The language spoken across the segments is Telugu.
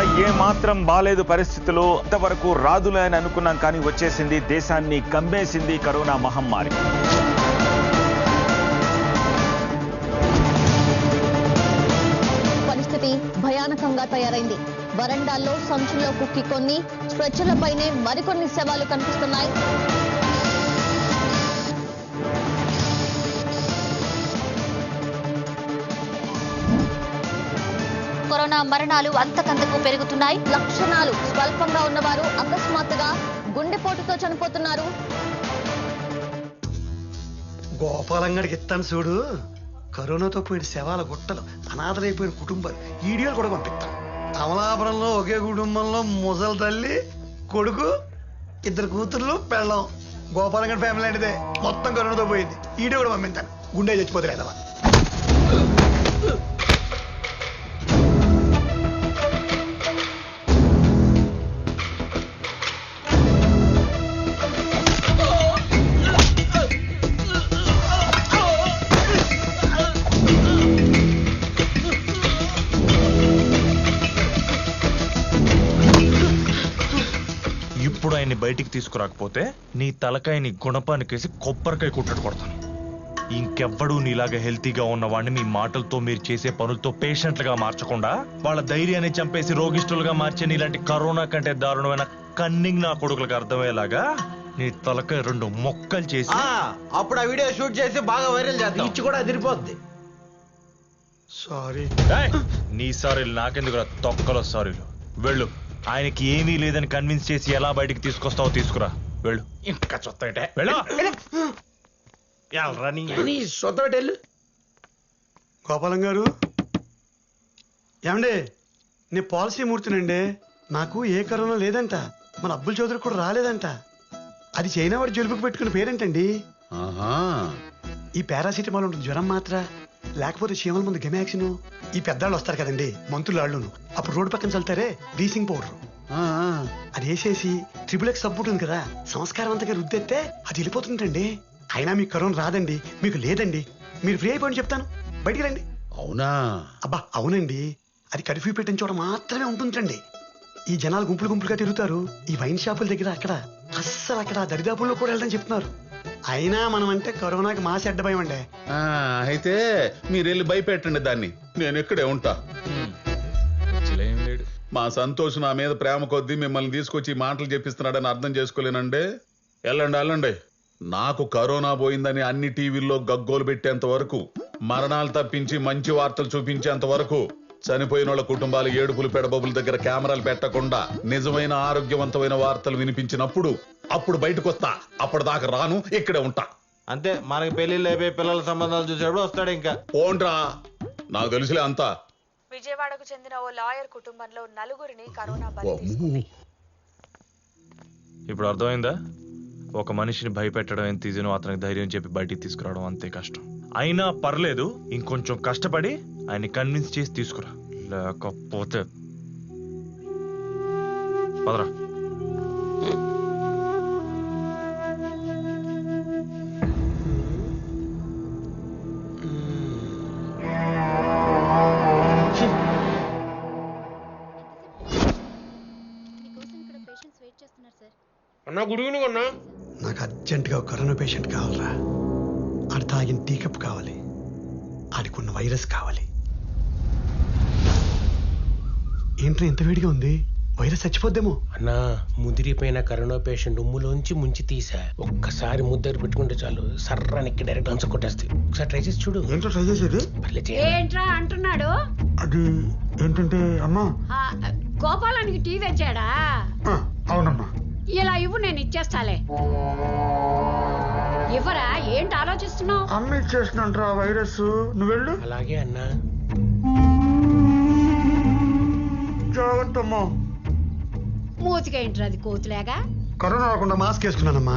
ఏ మాత్రం బాలేదు పరిస్థితులు అంతవరకు రాదులే అని అనుకున్నాం కానీ వచ్చేసింది దేశాన్ని కమ్మేసింది కరోనా మహమ్మారి. పరిస్థితి భయానకంగా తయారైంది. వరండాల్లో సంచుల్లో కుక్కి కొన్ని స్ట్రెచ్చర్లపైనే మరికొన్ని శవాలు కనిపిస్తున్నాయి. కరోనా మరణాలు అంతకంతకు పెరుగుతున్నాయి. లక్షణాలు స్వల్పంగా ఉన్నవారు అకస్మాత్తుగా గుండెపోటుతో చనిపోతున్నారు. గోపాలంగడికి ఇస్తాను చూడు. కరోనాతో పోయిన శవాల గుట్టలు అనాథలైపోయిన కుటుంబాలు ఈడియోలు కూడా పంపిస్తాను అమలాపురంలో ఒకే కుటుంబంలో ముసలి తల్లి కొడుకు ఇద్దరు కూతుర్లు పెళ్ళం. గోపాలంగడి ఫ్యామిలీ అంటే మొత్తం కరోనాతో పోయింది. ఈడియో కూడా పంపిస్తాను గుండె చచ్చిపోతారు బయటికి తీసుకురాకపోతే నీ తలకాయని గుణపానికేసి కొబ్బరికాయ కుట్టడు కొడతాను. ఇంకెవ్వడూ నీలాగా హెల్తీగా ఉన్నవాడిని మీ మాటలతో మీరు చేసే పనులతో పేషెంట్లుగా మార్చకుండా వాళ్ళ ధైర్యాన్ని చంపేసి రోగిష్ఠులుగా మార్చే నీలాంటి కరోనా కంటే దారుణమైన కన్నింగ్ నా కొడుకులకు అర్థమయ్యేలాగా నీ తలకాయ రెండు మొక్కలు చేసి ఆ, అప్పుడు ఆ వీడియో షూట్ చేసి బాగా వైరల్ కూడా అదిరిపోద్ది. సారీ. ఏయ్! నీ సారీలు నాకెందుకు తొక్కలో సారీలు? వెళ్ళు. ఆయనకి ఏమీ లేదని కన్విన్స్ చేసి ఎలా బయటికి తీసుకొస్తావో తీసుకురా. వెళ్ళు. ఇంకా చొత్తటే వెళ్ళు. నీ. గోపాలం గారు. ఏమండి నేను పాలసీ మూర్తినండి. నాకు ఏ కరోనా లేదంట. మన అబ్బుల్ చౌదరి కూడా రాలేదంట. అది చైనా వాడు జలుబుకు పెట్టుకున్న పేరేంటండి? ఈ పారాసిటమాల్ ఉంటుంది జ్వరం మాత్ర. లేకపోతే చీమల ముందు గెమాక్సిన్ ఈ పెద్దాళ్ళు వస్తారు కదండి మంత్రులు వాళ్ళును అప్పుడు రోడ్డు పక్కన చల్లుతారే డీసింగ్ పౌడర్. అది వేసేసి ట్రిపుల్ ఎక్స్ సబ్బు ఉంటుంది కదా సంస్కారం అంతగా రుద్దెత్తే అది వెళ్ళిపోతుందండి. అయినా మీకు కరోనా రాదండి మీకు లేదండి. మీరు ఫ్రీ అయిపోయి చెప్తాను. బయటికి రండి. అవునా? అబ్బా అవునండి. అది కర్ఫ్యూ పెట్టిన చోట మాత్రమే ఉంటుందండి. ఈ జనాలు గుంపులు గుంపులుగా తిరుగుతారు. ఈ వైన్ షాపుల దగ్గర అక్కడ అస్సలు అక్కడ దరిదాపుల్లో కూడా వెళ్ళని చెప్తున్నారు. అయినా మనం అంటే కరోనాకి మాసి అడ్డ భయం అండి. ఆ, అయితే మీరు వెళ్ళి భయపెట్టండి దాన్ని. నేను ఇక్కడే ఉంటా. మా సంతోష్ నా మీద ప్రేమ కొద్దీ మిమ్మల్ని తీసుకొచ్చి ఈ మాటలు చెప్పిస్తున్నాడని అర్థం చేసుకోలేనండి. వెళ్ళండి వెళ్ళండి. నాకు కరోనా పోయిందని అన్ని టీవీల్లో గగ్గోలు పెట్టేంత వరకు మరణాలు తప్పించి మంచి వార్తలు చూపించేంత వరకు చనిపోయిన వాళ్ళ కుటుంబాలు ఏడుపులు పెడబబుల దగ్గర కెమెరాలు పెట్టకుండా నిజమైన ఆరోగ్యవంతమైన వార్తలు వినిపించినప్పుడు అప్పుడు బయటకు వస్తా అప్పటిదాకా రాను ఇక్కడే ఉంటా. అంతే మనకి పెళ్ళిళ్ళు అయిపోయి పిల్లల సంబంధాలు చూసేప్పుడు వస్తాడు ఇంకా. ఓండ్రా నాకు తెలుసులే అంతా. విజయవాడకు చెందిన ఓ లాయర్ కుటుంబంలో నలుగురిని కరోనా ఓ, బలి తీసుకుంది. ఇప్పుడు అర్థమైందా? ఒక మనిషిని భయపెట్టడం ఎంత ఈజీనో అతనికి ధైర్యం చెప్పి బయటికి తీసుకురావడం అంతే కష్టం. అయినా పర్లేదు ఇంకొంచెం కష్టపడి ఆయన్ని కన్విన్స్ చేసి తీసుకురా. లేకపోతే పదరా. అన్నా గుడి కొన్నా నాకు అర్జెంటుగా ఒక కరోనా పేషెంట్ కావాలరా. ఆడి తాగిన టీ కప్ కావాలి. ఆడికున్న వైరస్ కావాలి. ఏంట్రా ఇంత వేడిగా ఉంది? వైరస్ చచ్చిపోద్దేమో? అన్నా ముదిరిపోయిన కరోనా పేషెంట్ ఉమ్ములోంచి ముంచి తీసా ఒక్కసారి ముద్దరు పెట్టుకుంటే చాలు. సర్రానికి డైరెక్ట్ అంచ కొట్టేస్తే ఒకసారి ట్రై చేసి చూడు. ఏంటో ట్రై చేసేది? పర్లేదు చేయి. ఏంట్రా అంటున్నాడు? అది ఏంటంటే అమ్మా? ఆ, గోపాలానికి టీ తెచ్చాడా? ఆ, అవునమ్మా. ఇలా ఇవ్వు నేను ఇచ్చేస్తాలే. ఇవ్వరా? ఏంటి ఆలోచిస్తున్నావు? అమ్మ ఇచ్చేసినంట్రా వైరస్. నువ్వు వెళ్ళు. అలాగే అన్నా. జాగ్రత్త అమ్మా మూతికేంట్రా అది కోతులేగా? కరోనా రాకుండా మాస్క్ వేసుకున్నానమ్మా.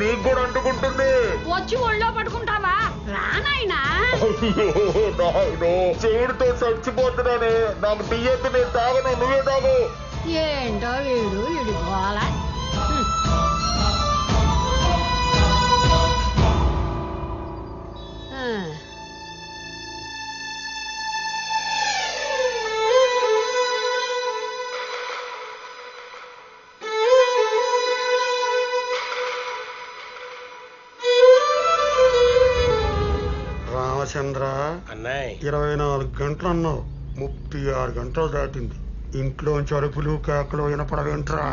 నీకు కూడా అంటుకుంటుంది. వచ్చి ఒళ్ళో పడుకుంటావా రానాయనా చెవుడితో చచ్చిపోతున్నానే. నాకు అయితే నేను తాగను నువ్వే తాగు. ఏంటో వీడు ఇడిపోవాలా రామచంద్ర అన్నాయ్. ఇరవై నాలుగు గంటలు అన్నావు. ముప్పై ఆరు గంటలు దాటింది. ఇంట్లోంచి అరుపులు కేకలు వినపడవేంట్రా?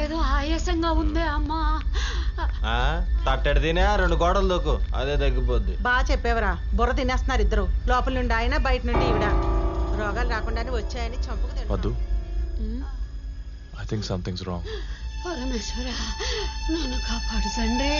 ఏదో ఆయాసంగా ఉందే అమ్మా. ఆ, తట్టెడు తినే రెండు గోడలు దూకు అదే తగ్గిపోద్ది. బాగా చెప్పేవరా బుర్ర తినేస్తున్నారు ఇద్దరు. లోపల నుండి ఆయన బయట నుండి ఈవిడ. రోగాలు రాకుండానే వచ్చాయని చంపుకు. వద్దు I think something's wrong Parameshwara నన్ను కాపాడు తండ్రి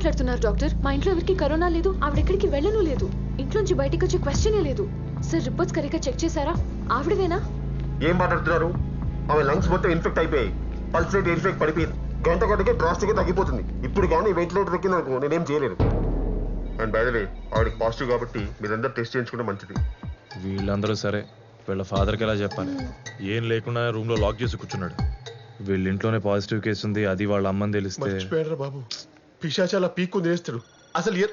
మాట్లాడుతున్నారు డాక్టర్. మా ఇంట్లో ఎవరికి కరోనా లేదు ఆవిడ ఎక్కడికి వెళ్ళను లేదు. ఇంట్లోంచి బయటికి వచ్చే క్వశ్చనే లేదు. సార్ రిపోర్ట్స్ కరెక్ట్గా చెక్ చేశారా? ఆవిడదేనా ఏం మాట్లాడుతున్నారు? ఆమె లంగ్స్ మొత్తం ఇన్ఫెక్ట్ అయిపోయాయి. పల్స్ రేట్ ఇన్ఫెక్ట్ పడిపోయింది. గంట గంటకి డ్రాస్టిక్ తగ్గిపోతుంది. ఇప్పుడు కానీ వెంటిలేటర్ ఎక్కింది అనుకో నేనేం చేయలేను. అండ్ బై ద వే ఆవిడకి పాజిటివ్ కాబట్టి మీరందరూ టెస్ట్ చేయించుకుంటే మంచిది. వీళ్ళందరూ సరే వీళ్ళ ఫాదర్కి ఎలా చెప్పాలి? ఏం లేకుండా రూమ్లో లాక్ చేసి కూర్చున్నాడు. వీళ్ళ ఇంట్లోనే పాజిటివ్ కేసు ఉంది అది వాళ్ళ అమ్మని తెలిస్తే బాబు. పిశాచాల పీక్కు తినేస్తాడు అసలు ఏ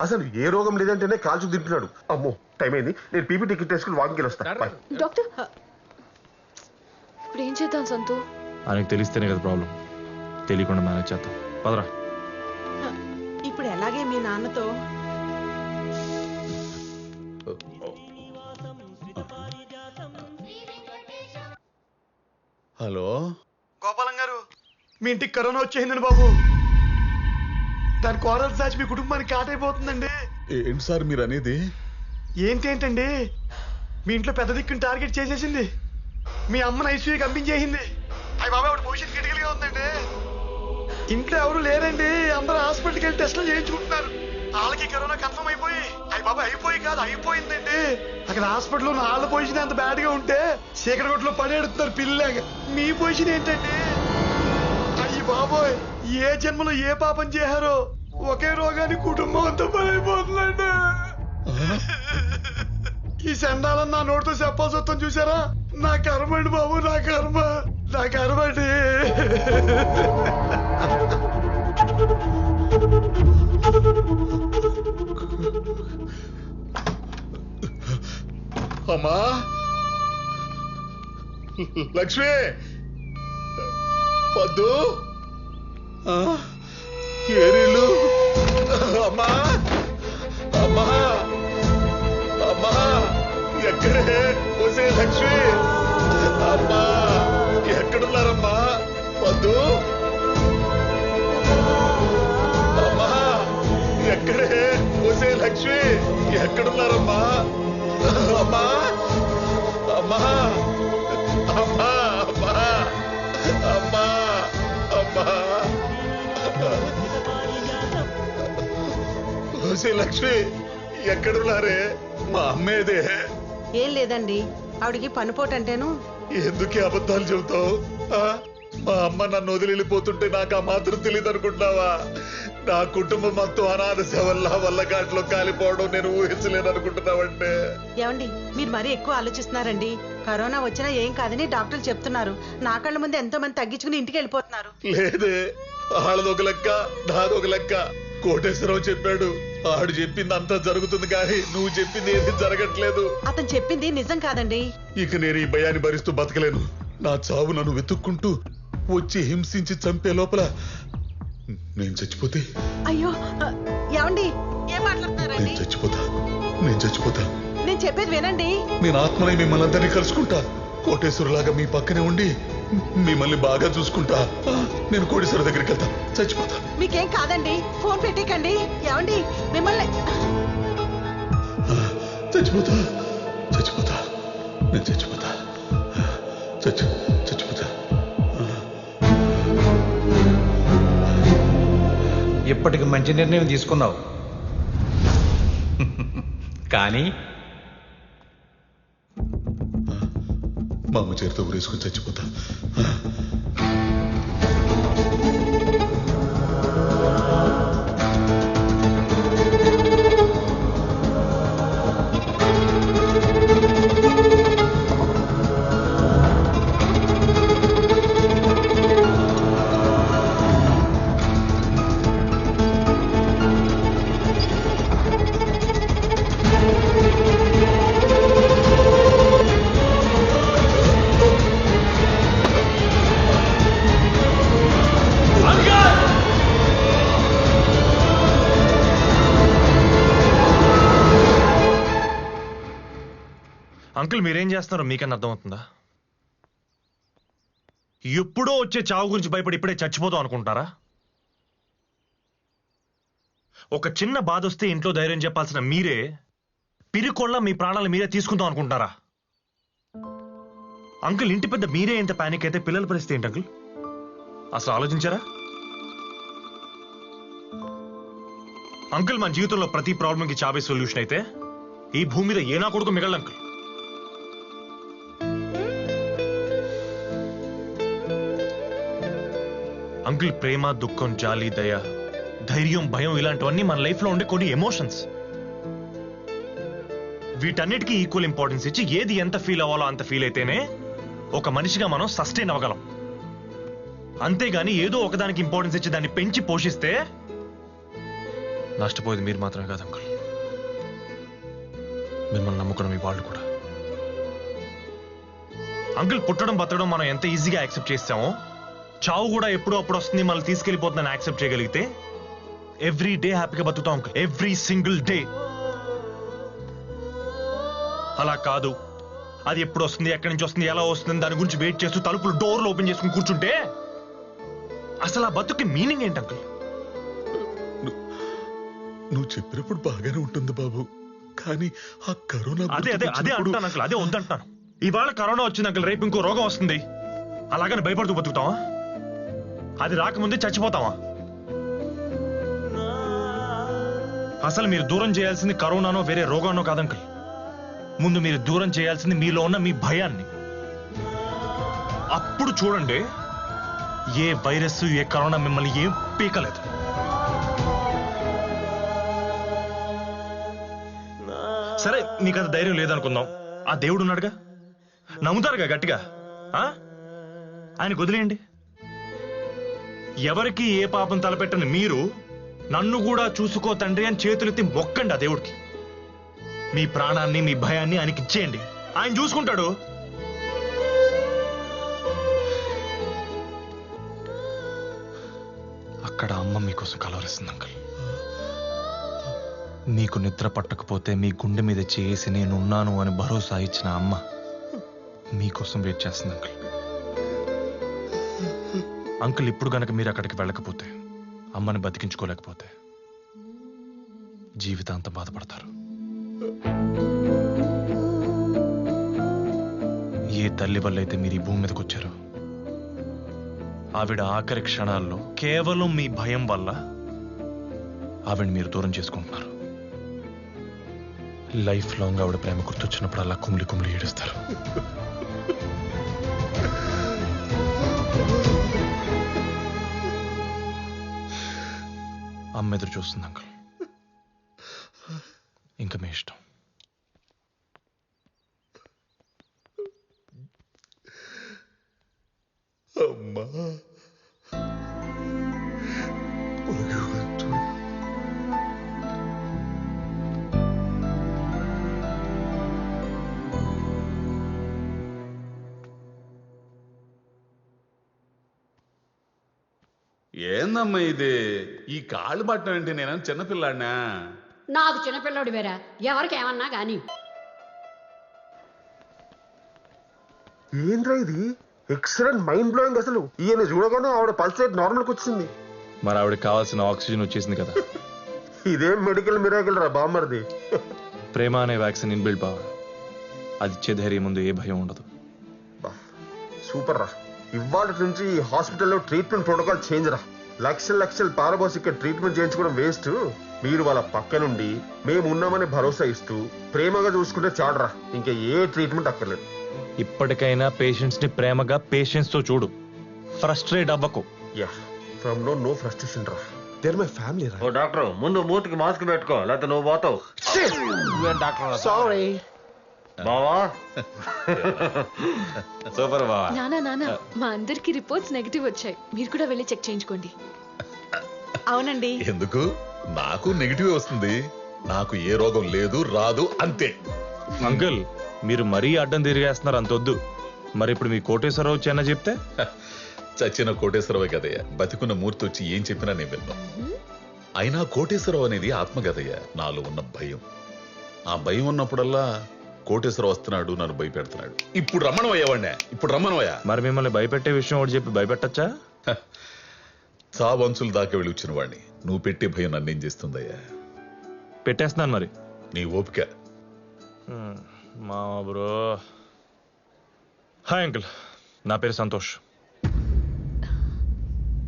అసలు ఏ రోగం లేదంటేనే కాల్చు తింటున్నాడు అమ్మో టైం అయింది. నేను పీపీ టికెట్ వేసుకుని వాకింగ్ వస్తా. బాయ్ డాక్టర్ ఇప్పుడు ఏం చేద్దాం సంతు? ఆయనకు తెలిస్తేనే కదా ప్రాబ్లం తెలియకుండా మేనేజ్ చేద్దాం. పదరా. ఇప్పుడు ఎలాగే మీ నాన్నతో? హలో. మీ ఇంటికి కరోనా వచ్చేసిందండి బాబు. దాని కోరలు సాచి మీ కుటుంబానికి కాటైపోతుందండి ఏంటి సార్ మీరు అనేది? ఏంటి ఏంటండి? మీ ఇంట్లో పెద్ద దిక్కుని టార్గెట్ చేసేసింది. మీ అమ్మని ఐసీయూకి పంపించేసింది. అయ్యి బాబాయ్ ఆవిడ భవిష్యత్తు క్రిటికల్గా ఉందండి. ఇంట్లో ఎవరు లేరండి. అందరూ హాస్పిటల్కి వెళ్ళి టెస్టులు చేయించుకుంటున్నారు. వాళ్ళకి కరోనా కన్ఫర్మ్ అయిపోయి అయ్యి బాబాయ్ అయిపోయి కాదు అయిపోయిందండి. అక్కడ హాస్పిటల్లో వాళ్ళ పొజిషన్ అంత బ్యాడ్గా ఉంటే చీకటిగొట్లో పడేడుతున్నారు పిల్లగా మీ పొజిషన్ ఏంటండి? అయ్యి బాబోయ్ ఏ జన్మలో ఏ పాపం చేశారో ఒకే రోగాన్ని కుటుంబం అంతా పడైపోతుందండి ఈ చండాలని నా నోటితో చెప్పాల్సి వస్తాను చూసారా? నా కర్మ అండి బాబు నా కర్మ నా కర్మ అండి. అమ్మా. లక్ష్మి. వద్దు. ఏరీలు. అమ్మా! అమ్మా! అమ్మా! ఎక్కడే? వసే లక్ష్మి! అమ్మా! ఎక్కడున్నారమ్మా? వద్దు. అమ్మా! ఎక్కడే? వసే లక్ష్మి! ఎక్కడున్నారమ్మా? అమ్మా! అమ్మా! అమ్మా! ఓసే లక్ష్మి ఎక్కడున్నారే? మా అమ్మేదే. ఏం లేదండి ఆవిడికి పనిపోటంటేను. ఎందుకే అబద్ధాలు చెబుతావు? ఆ? మా అమ్మ నన్ను వదిలి వెళ్ళిపోతుంటే నాకు ఆ మాత్రం తెలియదు అనుకుంటున్నావా నా కుటుంబం మొత్తం అనాథ వల్ల వల్లగాట్లో కాలిపోవడం నేను ఊహించలేను అనుకుంటున్నావంటే ఏమండి మీరు మరీ ఎక్కువ ఆలోచిస్తున్నారండి. కరోనా వచ్చినా ఏం కాదని డాక్టర్లు చెప్తున్నారు. నా కళ్ళ ముందు ఎంతో మంది తగ్గించుకుని ఇంటికి వెళ్ళిపోతున్నారు. లేదే ఆడదొక లెక్క నాదొక లెక్క. కోటేశ్వరరావు చెప్పాడు. ఆడు చెప్పింది అంతా జరుగుతుంది కానీ నువ్వు చెప్పింది ఏది జరగట్లేదు. అతను చెప్పింది నిజం కాదండి. ఇక నేను ఈ భయాన్ని భరిస్తూ బతకలేను. నా చావు నన్ను వెతుక్కుంటూ వచ్చి హింసించి చంపే లోపల నేను చచ్చిపోతే? అయ్యో ఏమండి? ఏం మాట్లాడుతున్నారండి? నేను చచ్చిపోతా. నేను చచ్చిపోతా. నేను చెప్పేది వినండి. నేను ఆత్మలై మిమ్మల్ని అందరినీ కలుసుకుంటా. కోటేశ్వరులాగా మీ పక్కనే ఉండి మిమ్మల్ని బాగా చూసుకుంటా. నేను కోటేశ్వర దగ్గరికి వెళ్తా. చచ్చిపోతా. మీకేం కాదండి? ఫోన్ పెట్టేకండి. ఏమండి? మిమ్మల్ని చచ్చిపోతా. చచ్చిపోతా. నేను చచ్చిపోతా. చచ్చి చచ్చిపోతా. ఇప్పటికి మంచి నిర్ణయం తీసుకున్నావు. కానీ మా అమ్మ చేతితో ఊరేసుకుని చచ్చిపోతా. అంకుల్ మీరేం చేస్తున్నారో మీకన్నా అర్థమవుతుందా? ఎప్పుడో వచ్చే చావు గురించి భయపడి ఇప్పుడే చచ్చిపోతాం అనుకుంటారా ఒక చిన్న బాధ వస్తే ఇంట్లో ధైర్యం చెప్పాల్సిన మీరే పిరికొళ్ళ మీ ప్రాణాలు మీరే తీసుకుందాం అనుకుంటారా అంకుల్ ఇంటి పెద్ద మీరే ఇంత పానిక్ అయితే పిల్లల పరిస్థితి ఏంటి అంకుల్? అసలు ఆలోచించారా? అంకుల్ మన జీవితంలో ప్రతి ప్రాబ్లంకి చావే సొల్యూషన్ అయితే ఈ భూమి మీద ఏనా కొడుకు మిగలడు అంకుల్? అంకుల్ ప్రేమ దుఃఖం జాలి దయ ధైర్యం భయం ఇలాంటివన్నీ మన లైఫ్లో ఉండే కొన్ని ఎమోషన్స్. వీటన్నిటికీ ఈక్వల్ ఇంపార్టెన్స్ ఇచ్చి ఏది ఎంత ఫీల్ అవ్వాలో అంత ఫీల్ అయితేనే ఒక మనిషిగా మనం సస్టైన్ అవ్వగలం. అంతేగాని ఏదో ఒకదానికి ఇంపార్టెన్స్ ఇచ్చి దాన్ని పెంచి పోషిస్తే నష్టపోయేది మీరు మాత్రమే కాదు అంకుల్. మిమ్మల్ని నమ్ముకున్న మీ వాళ్ళు కూడా. అంకుల్ పుట్టడం బతకడం మనం ఎంత ఈజీగా యాక్సెప్ట్ చేస్తామో చావు కూడా ఎప్పుడో అప్పుడు వస్తుంది మళ్ళీ తీసుకెళ్ళిపోతుందని యాక్సెప్ట్ చేయగలిగితే ఎవ్రీ డే హ్యాపీగా బతుకుతాం ఎవ్రీ సింగిల్ డే అలా కాదు. అది ఎప్పుడు వస్తుంది ఎక్కడి నుంచి వస్తుంది ఎలా వస్తుంది దాని గురించి వెయిట్ చేస్తూ తలుపులు డోర్లు ఓపెన్ చేసుకుని కూర్చుంటే అసలు ఆ బతుకి మీనింగ్ ఏంటి అంకుల్? నువ్వు చెప్పినప్పుడు బాగానే ఉంటుంది బాబు. కానీ ఆ కరోనా అదే అదే అదే అంటాను అంకుల్ అదే వద్దంటాను ఇవాళ కరోనా వచ్చింది అంకుల్ రేపు ఇంకో రోగం వస్తుంది. అలాగని భయపడుతూ బతుకుతావా? అది రాకముందే చచ్చిపోతావా? అసలు మీరు దూరం చేయాల్సింది కరోనానో వేరే రోగానో కాదంకుల్. ముందు మీరు దూరం చేయాల్సింది మీలో ఉన్న మీ భయాన్ని. అప్పుడు చూడండి ఏ వైరస్ ఏ కరోనా మిమ్మల్ని ఏం పీకలేదు. సరే నీకు అంత ధైర్యం లేదనుకుందాం. ఆ దేవుడు ఉన్నాడుగా నమ్ముతారుగా గట్టిగా? ఆ? ఆయనకు వదిలేయండి. ఎవరికి ఏ పాపం తలపెట్టని మీరు నన్ను కూడా చూసుకో తండ్రి అని చేతులెత్తి మొక్కండి ఆ దేవుడికి. మీ ప్రాణాన్ని మీ భయాన్ని ఆయనకి ఇచ్చేయండి. ఆయన చూసుకుంటాడు. అక్కడ అమ్మ మీకోసం కలవరిస్తుంది అంకల్. మీకు నిద్ర పట్టకపోతే మీ గుండె మీద చేసి నేనున్నాను అని భరోసా ఇచ్చిన అమ్మ మీకోసం వెయిట్ చేస్తుంది అంకల్. అంకుల్ ఇప్పుడు గనక మీరు అక్కడికి వెళ్ళకపోతే అమ్మని బతికించుకోలేకపోతే జీవితాంతం బాధపడతారు. ఏ తల్లి వల్ల అయితే మీరు ఈ భూమి మీదకి వచ్చారు ఆవిడ ఆఖరి క్షణాల్లో కేవలం మీ భయం వల్ల ఆవిడ మీరు దూరం చేసుకుంటున్నారు. లైఫ్ లాంగ్ ఆవిడ ప్రేమ గుర్తొచ్చినప్పుడు అలా కుమిలి కుమిలి ఏడుస్తారు. అమ్మ ఎదురు చూస్తుంది అంకుల్. ఇంకా మీ ఇష్టం. అమ్మా. ఏందమ్మా ఇది? ఈ కాళ్ళు పట్టడం ఏంటి నేను చిన్నపిల్లాడినా నాకు చిన్నపిల్లడు వేరా. ఎవరికి ఏమన్నా గాని. ఏంద్రా ఇది? ఎక్సలెంట్ మైండ్ బ్లోయింగ్ అసలు. ఈయన చూడగానే ఆవిడ పల్స్ రేట్ నార్మల్కి వచ్చింది. మరి ఆవిడకి కావాల్సిన ఆక్సిజన్ వచ్చేసింది కదా. ఇదేం మెడికల్ మిరాకిల్ రా బామ్మర్ది. ప్రేమ అనే వ్యాక్సిన్ ఇన్బిల్డ్ పవర్ అది ఇచ్చే ధైర్యం ముందు ఏ భయం ఉండదు. సూపర్ రా. ఇవాళ నుంచి ఈ హాస్పిటల్లో ట్రీట్మెంట్ ప్రోటోకాల్ చేంజ్ రా. లక్షల లక్షల పారబోసి ఇక్కడ ట్రీట్మెంట్ చేయించుకోవడం వేస్ట్ మీరు వాళ్ళ పక్క నుండి మేము ఉన్నామని భరోసా ఇస్తూ ప్రేమగా చూసుకుంటే చాడరా ఇంకా ఏ ట్రీట్మెంట్ అక్కర్లేదు. ఇప్పటికైనా పేషెంట్స్ని ప్రేమగా పేషెన్స్తో చూడు. ఫ్రస్ట్రేట్ అవ్వకు. Yeah from no no frustration రా. దేర్ మై ఫ్యామిలీ రా ఓ డాక్టర్ ముందు మూతికి మాస్క్ పెట్టుకో లేకపోతే నువ్వు పోతావు. డాక్టర్? సారీ బావా? సూపర్ బావా. నానా నానా మా అందరికి రిపోర్ట్స్ నెగిటివ్ వచ్చాయి. మీరు కూడా వెళ్ళి చెక్ చేయించుకోండి. అవునండి. ఎందుకు? నాకు నెగిటివ్ వస్తుంది. నాకు ఏ రోగం లేదు రాదు అంతే. అంకుల్ మీరు మరీ అడ్డం తిరిగేస్తున్నారు అంతొద్దు. మరి ఇప్పుడు మీ కోటేశ్వరరావు వచ్చి చెప్తే? చచ్చిన కోటేశ్వరరావు కదయ్య. బతికున్న మూర్తి వచ్చి ఏం చెప్పినా నేను విన్నా. అయినా కోటేశ్వరరావు అనేది ఆత్మకథయ్య. నాలో ఉన్న భయం. ఆ భయం ఉన్నప్పుడల్లా కోటేశ్వరరావు వస్తున్నాడు నన్ను భయపెడుతున్నాడు. ఇప్పుడు రమ్మణం అయ్యావాడినే ఇప్పుడు రమ్మణం అయ్యా మరి మిమ్మల్ని భయపెట్టే విషయం ఒకటి చెప్పి భయపెట్టచ్చా? చావంచులు దాకా వెళ్ళి వచ్చిన వాడిని నువ్వు పెట్టే భయం నన్నేం చేస్తుందయ్యా? పెట్టేస్తున్నాను మరి. నీ ఓపిక. మా బ్రో. Hi uncle. నా పేరు సంతోష్.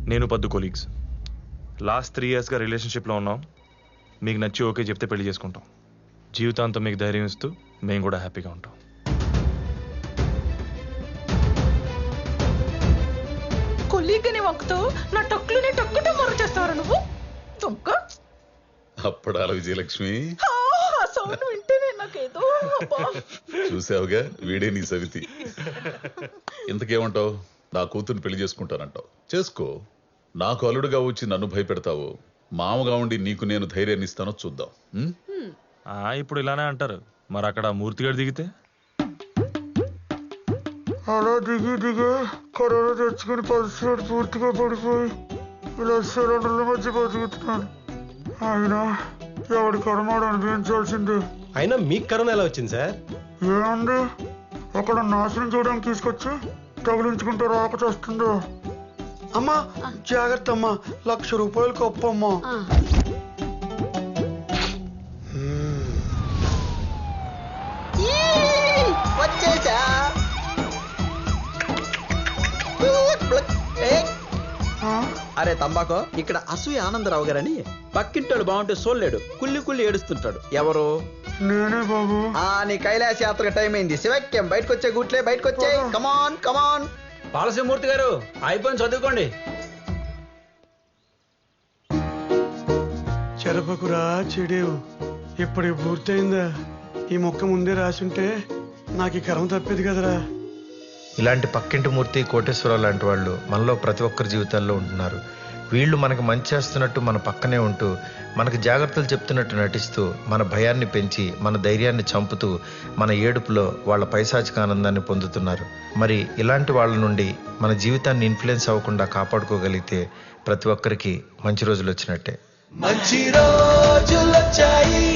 నేను పద్దు కొలీగ్స్. లాస్ట్ త్రీ ఇయర్స్గా రిలేషన్షిప్లో ఉన్నాం. మీకు నచ్చి ఓకే చెప్తే పెళ్ళి చేసుకుంటాం. జీవితాంతం మీకు ధైర్యం ఇస్తూ మేము కూడా హ్యాపీగా ఉంటాం. కొల్లీగని వంకుతూ నా టొక్కులుని టొక్కుట మొర చేస్తావరా నువ్వు? దొంగ అప్పడాల విజయలక్ష్మి. సౌండ్ వింటేనే నాకేదో అబ్బా. చూసావుగా? వీడే నీ సవితి. ఇంతకేమంటావు? నా కూతుర్ని పెళ్ళి చేసుకుంటానంటావు. చేసుకో. నాకు అల్లుడుగా వచ్చి నన్ను భయపెడతావు. మామగా ఉండి నీకు నేను ధైర్యాన్ని ఇస్తానో చూద్దాం. ఇప్పుడు ఇలానే అంటారు. మరి అక్కడ మూర్తిగాడు దిగితే? అలా దిగి దిగి కరోనా తెచ్చుకుని పరిస్థితి పూర్తిగా పడిపోయి ఇలా సిలిండర్ల మధ్య బతుకుతున్నాను. ఆయన ఎవడి కర్మాడు అనిపించాల్సిందే అయినా మీకు కరోనా ఎలా వచ్చింది సార్? ఏముంది అక్కడ నాశనం చేయడానికి తీసుకొచ్చి తగిలించుకుంటే రాక చేస్తుందో. అమ్మా జాగ్రత్త అమ్మా. లక్ష రూపాయలు గొప్ప అరే తంబాకో ఇక్కడ అసూయ ఆనందరావు గారని పక్కింటాడు బాగుంటే సోల్లేడు కుల్లి కుల్లి ఏడుస్తుంటాడు. ఎవరు? నేనే బాబు. ఆ నీ కైలాస యాత్రకు టైం అయింది. శివక్యం బయటకు వచ్చే గుట్లే బయటకు వచ్చే కమాన్ కమాన్ పాలసింహమూర్తి గారు అయిపోయింది చదువుకోండి. చెరపకురా చెడేవు. ఇప్పటికి పూర్తయిందా? ఈ మొక్క ముందే రాసుంటే నాకు ఈ కరం తప్పేది కదరా. ఇలాంటి పక్కింటి మూర్తి కోటేశ్వరరావు లాంటి వాళ్ళు మనలో ప్రతి ఒక్కరి జీవితాల్లో ఉంటున్నారు. వీళ్ళు మనకు మంచి చేస్తున్నట్టు మన పక్కనే ఉంటూ మనకు జాగ్రత్తలు చెప్తున్నట్టు నటిస్తూ మన భయాన్ని పెంచి మన ధైర్యాన్ని చంపుతూ మన ఏడుపులో వాళ్ళ పైశాచిక ఆనందాన్ని పొందుతున్నారు. మరి ఇలాంటి వాళ్ళ నుండి మన జీవితాన్ని ఇన్ఫ్లుయెన్స్ అవ్వకుండా కాపాడుకోగలిగితే ప్రతి ఒక్కరికి మంచి రోజులు వచ్చినట్టే. మంచి రోజులొచ్చాయి.